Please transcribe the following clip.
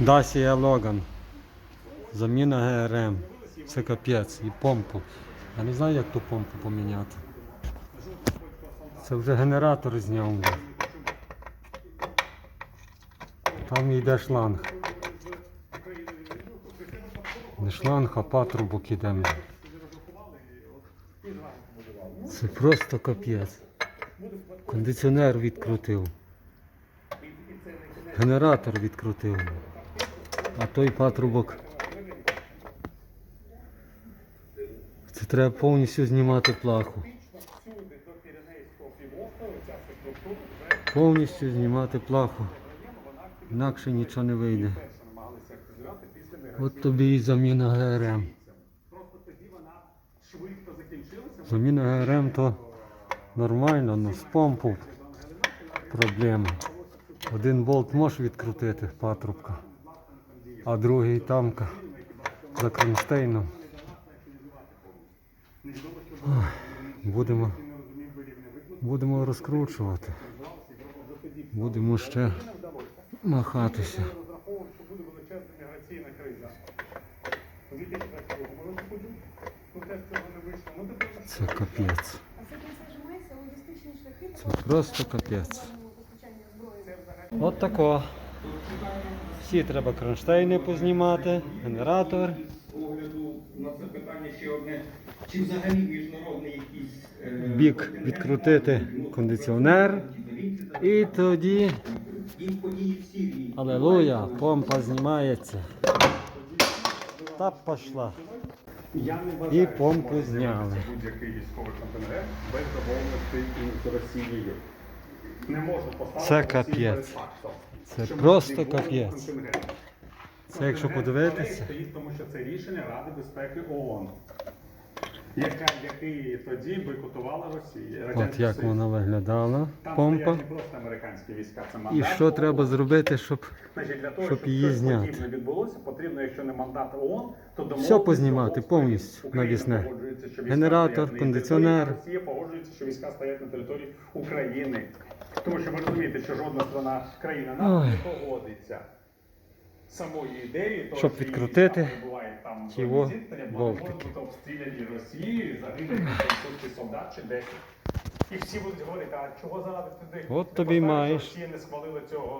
Dacia Logan. Заміна ГРМ. Це капець. І помпу. Я не знаю, як ту помпу поміняти. Це вже генератор зняв. Там йде шланг. Не шланг, а патрубок іде. Це просто капець. Кондиціонер відкрутив. Генератор відкрутив. А той патрубок. Це треба повністю знімати плаху. Повністю знімати плаху. Інакше нічого не вийде. От тобі і заміна ГРМ. Заміна ГРМ то нормально, але з помпу проблема. Один болт можеш відкрутити патрубка, а другий тамка за кронштейном. Будемо, будемо розкручувати. Будемо ще махатися. розраховував, що буде величезна міграційна криза. У 2022 році теж цього не вийшло. Тепер Це капець. Це просто капець. От тако. Всі треба кронштейни познімати, генератор. огляду на це питання ще одне. Чи взагалі міжнародний якийсь е, Бік відкрутити кондиціонер. І тоді, алелуя, помпа знімається. Та не І помпу зняли. будь-який військовий контингент без домовленостей із Росією. Не можу поставити Це капець. Це просто ми капець. Це якщо подивитися. стоїть, тому що це рішення Ради безпеки ООН. Яка, який тоді бойкотувала Росія. От Радянський як Союз. вона виглядала, Там помпа. стоять не просто американські війська, це І мандат що ООН. треба зробити, щоб Значить, для того, щоб щоб, її щось зняти. подібне відбулося, потрібно, якщо не мандат ООН, то домовленість Все познімати повністю. Україна навісне. погоджується, що війська Генератор, стоять на її кондиціонер. території, Росія погоджується, що війська стоять на території України. Тому що ви розумієте, що жодна страна країна НАТО не погодиться самої ідеї, того, Щоб що відкрутити там бо болтики. обстріляні Росією, загинуть французький солдат чи 10. І всі будуть говорити, а чого заради туди? От тобі маєш. Росія не схвалила цього